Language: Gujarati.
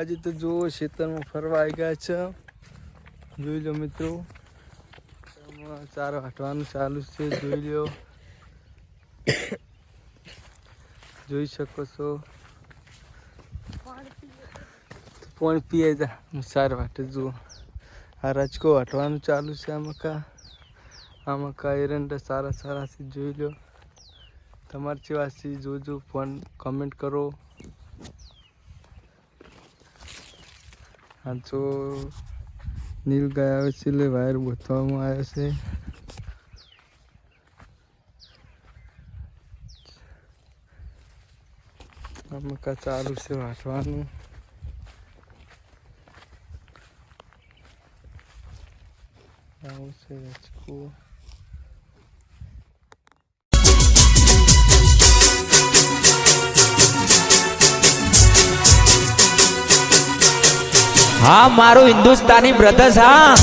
આજે તો જુઓ ખેતરમાં ફરવા આવી ગયા છે. જોઈ લો મિત્રો. ચાર વાટવાનું ચાલુ છે, જોઈ લો. જોઈ શકો છો. પણ પીએ જા? ચાર વાટે જુઓ. આ રાજકો વાટવાનું ચાલુ છે આમાં કા આમાં કા એરંડા સારા સારા છે, જોઈ લો. તમારી વાસી જોજો, ફોન કમેન્ટ કરો. આ જો નીલ ગાય છે એટલે વાયર ગોથવામાં આવે છે. મકા ચાલુ છે વાંચવાનું. આવું છે રચકું હા મારું હિન્દુસ્તાની બ્રધર્સ હા.